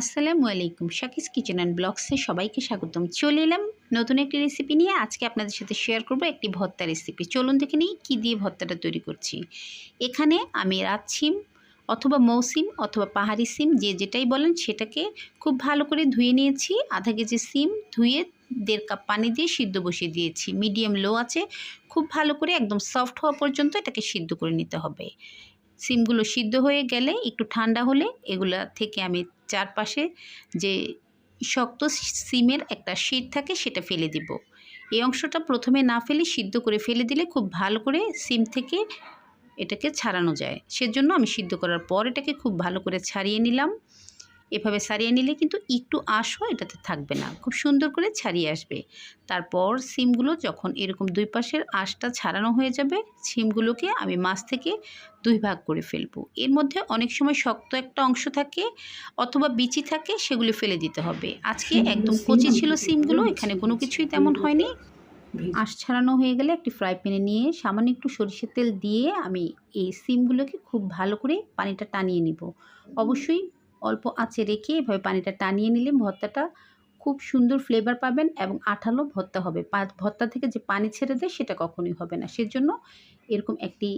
আসসালামু আলাইকুম। শাকিস kitchen and ব্লগসে সবাইকে স্বাগতম। চলে এলাম নতুন একটি রেসিপি নিয়ে। আজকে আপনাদের সাথে শেয়ার করব একটি ভর্তা রেসিপি চলুন দেখে নিই কী দিয়ে ভর্তাটা তৈরি করছি। এখানে আমি রাতছিম অথবা মৌসিম অথবা পাহাড়ি সিম, যে যেটাই বলেন সেটাকে খুব ভালো করে ধুয়ে নিয়েছি। আধা কেজি সিম ধুয়ে দেড় কাপ পানি দিয়ে সিদ্ধ বসিয়ে দিয়েছি। মিডিয়াম লো আছে। খুব ভালো করে একদম সফট হওয়া পর্যন্ত এটাকে সিদ্ধ করে নিতে হবে। সিমগুলো সিদ্ধ হয়ে গেলে একটু ঠান্ডা হলে এগুলা থেকে আমি চারপাশে যে শক্ত সিমের একটা শীত থাকে সেটা ফেলে দিব। এই অংশটা প্রথমে না ফেলে সিদ্ধ করে ফেলে দিলে খুব ভালো করে সিম থেকে এটাকে ছাড়ানো যায়। সেজন্য আমি সিদ্ধ করার পর এটাকে খুব ভালো করে ছাড়িয়ে নিলাম। এভাবে ছাড়িয়ে নিলে কিন্তু একটু আঁশও এটাতে থাকবে না। খুব সুন্দর করে ছাড়িয়ে আসবে। তারপর সিমগুলো যখন এরকম দুই পাশের আঁশটা ছাড়ানো হয়ে যাবে সিমগুলোকে আমি মাছ থেকে দুই ভাগ করে ফেলব। এর মধ্যে অনেক সময় শক্ত একটা অংশ থাকে অথবা বিচি থাকে সেগুলো ফেলে দিতে হবে। আজকে একদম কচি ছিল সিমগুলো এখানে কোনো কিছুই তেমন হয়নি। আঁশ ছাড়ানো হয়ে গেলে একটি ফ্রাই প্যানে নিয়ে সামান্য একটু সরিষার তেল দিয়ে আমি এই সিমগুলোকে খুব ভালো করে পানিটা টানিয়ে নিব। অবশ্যই অল্প আঁচে রেখে এভাবে পানিটা টানিয়ে নিলে ভর্তাটা খুব সুন্দর ফ্লেভার পাবেন এবং আঠালো ভর্তা হবে। ভর্তা থেকে যে পানি ছেড়ে দেয় সেটা কখনোই হবে না। সেজন্য এরকম একটি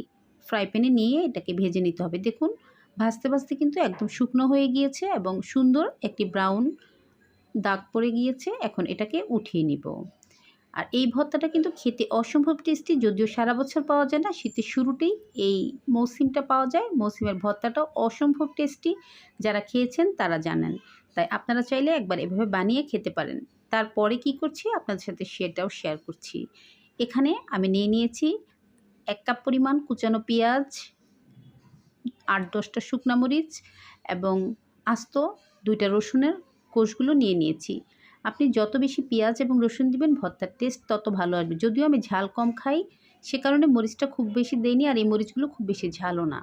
ফ্রাই প্যানে নিয়ে এটাকে ভেজে নিতে হবে। দেখুন, ভাজতে ভাজতে কিন্তু একদম শুকনো হয়ে গিয়েছে এবং সুন্দর একটি ব্রাউন দাগ পড়ে গিয়েছে। এখন এটাকে উঠিয়ে নিব। আর এই ভর্তাটা কিন্তু খেতে অসম্ভব টেস্টি যদিও সারা বছর পাওয়া যায় না, শীতের শুরুতেই এই মৌসিমটা পাওয়া যায়। মৌসিমের ভর্তাটাও অসম্ভব টেস্টি যারা খেয়েছেন তারা জানেন। তাই আপনারা চাইলে একবার এভাবে বানিয়ে খেতে পারেন। তারপরে কি করছি, আপনাদের সাথে সেটাও শেয়ার করছি। এখানে আমি নিয়ে নিয়েছি এক কাপ পরিমাণ কুচানো পেঁয়াজ, আট দশটা শুকনা মরিচ এবং আস্ত দুইটা রসুনের কোষগুলো নিয়ে নিয়েছি। আপনি যত বেশি পেঁয়াজ এবং রসুন দিবেন, ভর্তার টেস্ট তত ভালো আসবে। যদিও আমি ঝাল কম খাই, সে কারণে মরিচটা খুব বেশি দেইনি আর এই মরিচগুলো খুব বেশি ঝালও না।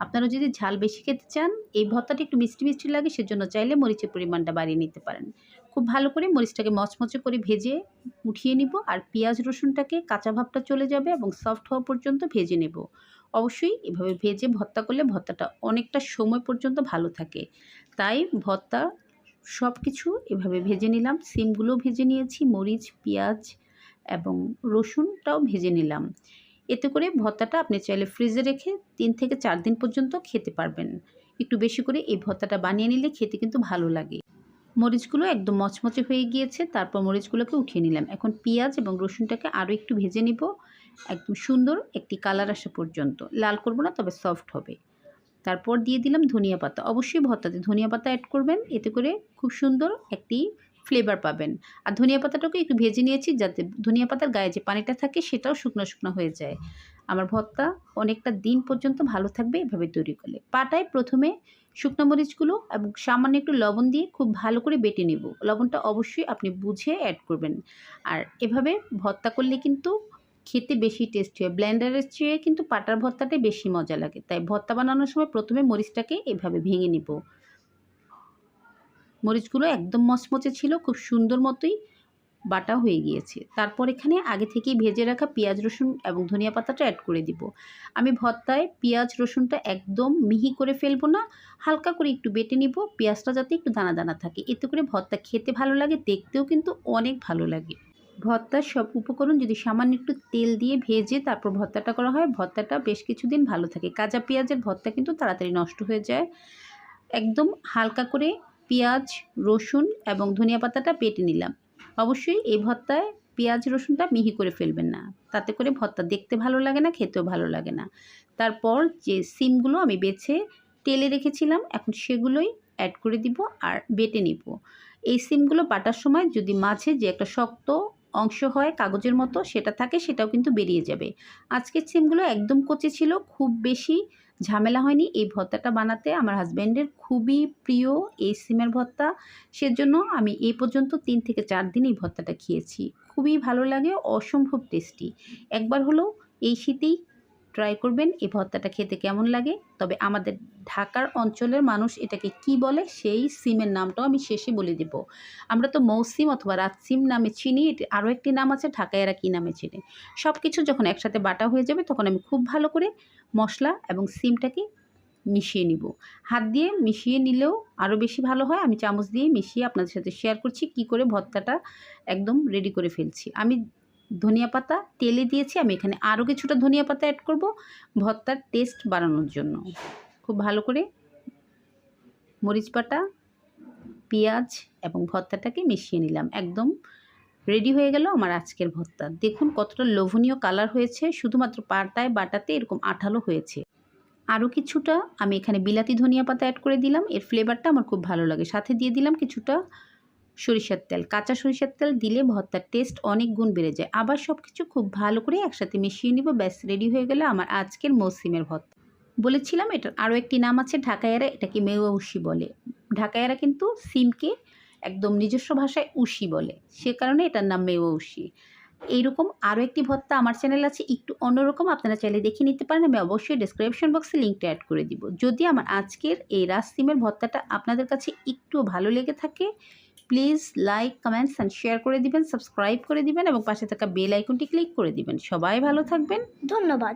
আপনারা যদি ঝাল বেশি খেতে চান, এই ভর্তাটা একটু মিষ্টি মিষ্টি লাগে, সেজন্য চাইলে মরিচের পরিমাণটা বাড়িয়ে নিতে পারেন। খুব ভালো করে মরিচটাকে মচমচে করে ভেজে উঠিয়ে নিব আর পেঁয়াজ, রসুনটাকে কাঁচা ভাবটা চলে যাবে এবং সফট হওয়া পর্যন্ত ভেজে নেব। অবশ্যই এভাবে ভেজে ভর্তা করলে ভর্তাটা অনেকটা সময় পর্যন্ত ভালো থাকে। তাই ভর্তা সব কিছু এভাবে ভেজে নিলাম। সিমগুলো ভেজে নিয়েছি, মরিচ, পেঁয়াজ এবং রসুনটাও ভেজে নিলাম। এতে করে ভর্তাটা আপনি চাইলে ফ্রিজে রেখে তিন থেকে চার দিন পর্যন্ত খেতে পারবেন। একটু বেশি করে এই ভর্তাটা বানিয়ে নিলে খেতে কিন্তু ভালো লাগে। মরিচগুলো একদম মচমচে হয়ে গিয়েছে, তারপর মরিচগুলোকে উঠিয়ে নিলাম। এখন পেঁয়াজ এবং রসুনটাকে আরও একটু ভেজে নিব। একদম সুন্দর একটি কালার আসা পর্যন্ত। লাল করব না, তবে সফট হবে। তারপর দিয়ে দিলাম ধনিয়া পাতা। অবশ্যই ভর্তাতে ধনিয়া পাতা অ্যাড করবেন, এতে করে খুব সুন্দর একটি ফ্লেভার পাবেন। আর ধনিয়া পাতাটাকে একটু ভেজে নিয়েছি যাতে ধনিয়া পাতার গায়ে যে পানিটা থাকে সেটাও শুকনো শুকনো হয়ে যায়। আমার ভর্তা অনেকটা দিন পর্যন্ত ভালো থাকবে এভাবে তৈরি করলে। পাটায় প্রথমে শুকনো মরিচগুলো এবং সামান্য একটু লবণ দিয়ে খুব ভালো করে বেটে নেব। লবণটা অবশ্যই আপনি বুঝে অ্যাড করবেন। আর এভাবে ভর্তা করলে কিন্তু খেতে বেশি টেস্টি হয়। ব্লেন্ডারের চেয়ে কিন্তু পাটার ভর্তাটাই বেশি মজা লাগে। তাই ভর্তা বানানোর সময় প্রথমে মরিচটাকে এভাবে ভেঙে নিব। মরিচগুলো একদম মচমচে ছিল, খুব সুন্দর মতোই বাটা হয়ে গিয়েছে। তারপর এখানে আগে থেকেই ভেজে রাখা পেঁয়াজ, রসুন এবং ধনিয়া পাতাটা অ্যাড করে দিব। আমি ভর্তায় পেঁয়াজ, রসুনটা একদম মিহি করে ফেলব না, হালকা করে একটু বেটে নিব। পেঁয়াজটা যাতে একটু দানা দানা থাকে। এতে করে ভর্তা খেতে ভালো লাগে, দেখতেও কিন্তু অনেক ভালো লাগে। ভর্তার সব উপকরণ যদি সামান্য একটু তেল দিয়ে ভেজে তারপর ভর্তাটা করা হয়, ভর্তাটা বেশ কিছুদিন ভালো থাকে। কাঁচা পেঁয়াজের ভর্তা কিন্তু তাড়াতাড়ি নষ্ট হয়ে যায়। একদম হালকা করে পেঁয়াজ, রসুন এবং ধনিয়া পাতাটা পেটে নিলাম। অবশ্যই এই ভর্তায় পেঁয়াজ, রসুনটা মিহি করে ফেলবেন না। তাতে করে ভর্তা দেখতে ভালো লাগে না, খেতেও ভালো লাগে না। তারপর যে সিমগুলো আমি বেছে তেলে রেখেছিলাম, এখন সেগুলোই অ্যাড করে দিব আর বেটে নিব। এই সিমগুলো বাটার সময় যদি মাঝে যে একটা শক্ত অংশ হয় কাগজের মতো সেটা থাকে, সেটাও কিন্তু বেরিয়ে যাবে। আজকের সিমগুলো একদম কচি ছিল, খুব বেশি ঝামেলা হয়নি। এই ভত্তাটা বানাতে আমার হাজব্যান্ডের খুবই প্রিয় এই সিমের ভত্তা সেজন্য আমি এই পর্যন্ত তিন থেকে চার দিন এই ভত্তাটা খেয়েছি। খুবই ভালো লাগে, অসম্ভব টেস্টি একবার হলো এই শীতেই ট্রাই করবেন এই ভর্তাটা খেতে কেমন লাগে। তবে আমাদের ঢাকার অঞ্চলের মানুষ এটাকে কি বলে সেই সিমের নামটাও আমি শেষে বলে দেব। আমরা তো মৌসিম অথবা রাতসিম নামে চিনি, এটি আরও একটি নাম আছে, ঢাকায় এরা কী নামে চিনি। সব কিছু যখন একসাথে বাটা হয়ে যাবে, তখন আমি খুব ভালো করে মশলা এবং সিমটাকে মিশিয়ে নিব। হাত দিয়ে মিশিয়ে নিলেও আরও বেশি ভালো হয়। আমি চামচ দিয়ে মিশিয়ে আপনাদের সাথে শেয়ার করছি কি করে ভর্তাটা একদম রেডি করে ফেলছি। আমি ধনিয়া পাতা, তেলে দিয়েছি, আমি এখানে আরও কিছুটা ধনিয়া পাতা অ্যাড করব, ভর্তার টেস্ট বাড়ানোর জন্য। খুব ভালো করে মরিচ বাটা, পেঁয়াজ এবং ভর্তাটাকে মিশিয়ে নিলাম। একদম রেডি হয়ে গেল আমার আজকের ভর্তা। দেখুন কতটা লোভনীয় কালার হয়েছে, শুধুমাত্র পাটায় বাটাতে এরকম আঠালো হয়েছে। আরও কিছুটা আমি এখানে বিলাতি ধনিয়া পাতা অ্যাড করে দিলাম, এর ফ্লেভারটা আমার খুব ভালো লাগে। সাথে দিয়ে দিলাম কিছুটা সরিষার তেল। কাঁচা সরিষার তেল দিলে ভর্তার টেস্ট অনেক গুণ বেড়ে যায়। আবার সব কিছু খুব ভালো করে একসাথে মিশিয়ে নিব। ব্যাস রেডি হয়ে গেলে আমার আজকের মৌসিমের ভর্তা। বলেছিলাম এটার আরও একটি নাম আছে, ঢাকাইয়ারা, এটাকে মেওয়া উশি বলে। ঢাকাইয়ারা কিন্তু সিমকে একদম নিজস্ব ভাষায় উশি বলে। সে কারণে এটার নাম মেওয়া উশি। এইরকম আরও একটি ভর্তা আমার চ্যানেল আছে, একটু অন্যরকম আপনারা চাইলে দেখে নিতে পারেন। আমি অবশ্যই ডিসক্রিপশন বক্সে লিঙ্কটা অ্যাড করে দিব। যদি আমার আজকের এই রাস সিমের ভর্তাটা আপনাদের কাছে একটু ভালো লেগে থাকে please like comments and share করে দিবেন সাবস্ক্রাইব করে দিবেন এবং পাশে থাকা বেল আইকনটি ক্লিক করে দিবেন। সবাই ভালো থাকবেন। ধন্যবাদ।